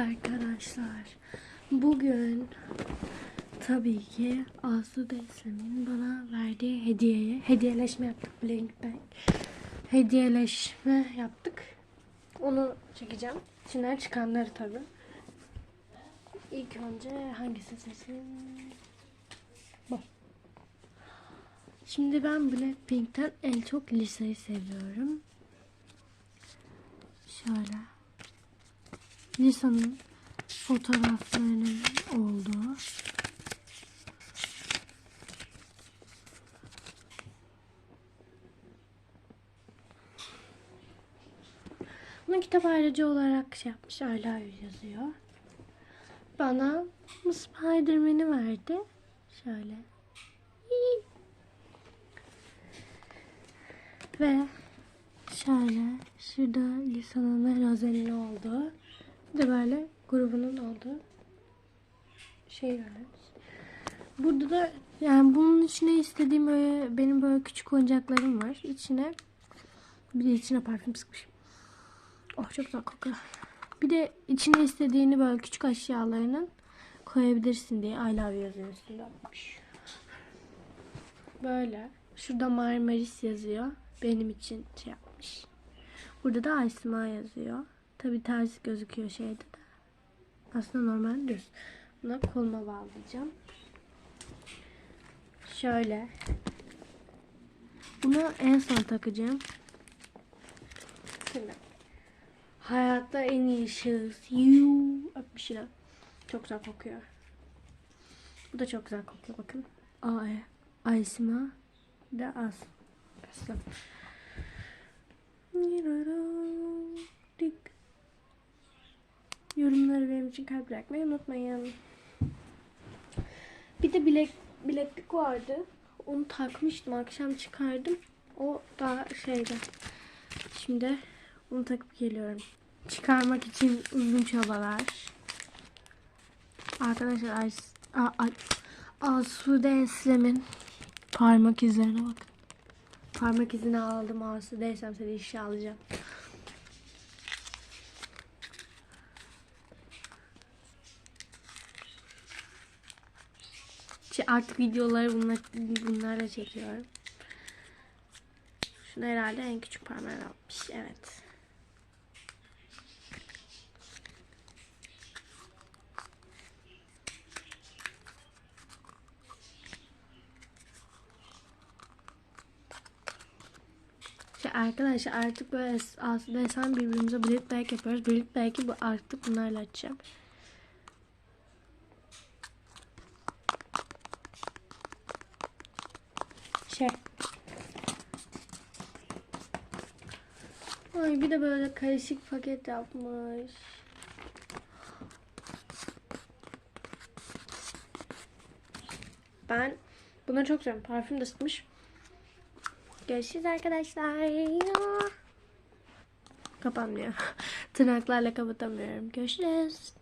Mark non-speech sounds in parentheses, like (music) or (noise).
arkadaşlar. Bugün tabii ki Asude Eslem'in bana verdiği hediyeye hediyeleşme yaptık Blink Bang. Hediyeleşme yaptık. Onu çekeceğim. İçinden çıkanları tabii. İlk önce hangisi seçeyim? Bu. Şimdi ben Blackpink'ten en çok Lisa'yı seviyorum. Şöyle. Lisa'nın fotoğraflarının olduğu Bunu kitap ayrıcı olarak şey yapmış. I love yazıyor. Bana Spiderman'i verdi. Şöyle. Ve şöyle şurada Lisa'nın ve Rosel'in olduğu bir de böyle grubunun olduğu şey vermiş. Burada da yani bunun içine istediğim böyle benim böyle küçük oyuncaklarım var. İçine bir de içine parfüm sıkmışım. Oh çok güzel kokuyor. Bir de içine istediğini böyle küçük eşyalarının koyabilirsin diye I love yazıyor üstünde. Böyle. Şurada Marmaris yazıyor. Benim için şey yapmış. Burada da Aysima yazıyor. Tabi ters gözüküyor şeyde de. Aslında normal düz. Buna koluma bağlayacağım. Şöyle. Bunu en son takacağım. Şimdi. Hayatta en iyi şahıs. You. Öpmüşler. Çok güzel kokuyor. Bu da çok güzel kokuyor bakın. Ay. Aysima. De az. Aslı. Yorumları benim için kalp bırakmayı unutmayın. Bir de bilek bileklik vardı. Onu takmıştım. Akşam çıkardım. O daha şeyde. Şimdi bunu takıp geliyorum. Çıkarmak için uzun çabalar. Arkadaşlar Asude Eslem'in parmak izlerine bakın. Parmak izini aldım Asude'ysem seni işe alacağım. Artık videoları bunlar, bunlarla çekiyorum. Şunu herhalde en küçük parmağı almış. Evet. İşte arkadaşlar artık böyle aslında sen birbirimize Blit Bag yapıyoruz. Blit Bag'i bu artık bunlarla açacağım. Şey. Ay bir de böyle karışık paket yapmış. Ben buna çok seviyorum. Parfüm de sıkmış. Görüşürüz arkadaşlar. Kapanmıyor. (laughs) Tırnaklarla kapatamıyorum. Görüşürüz.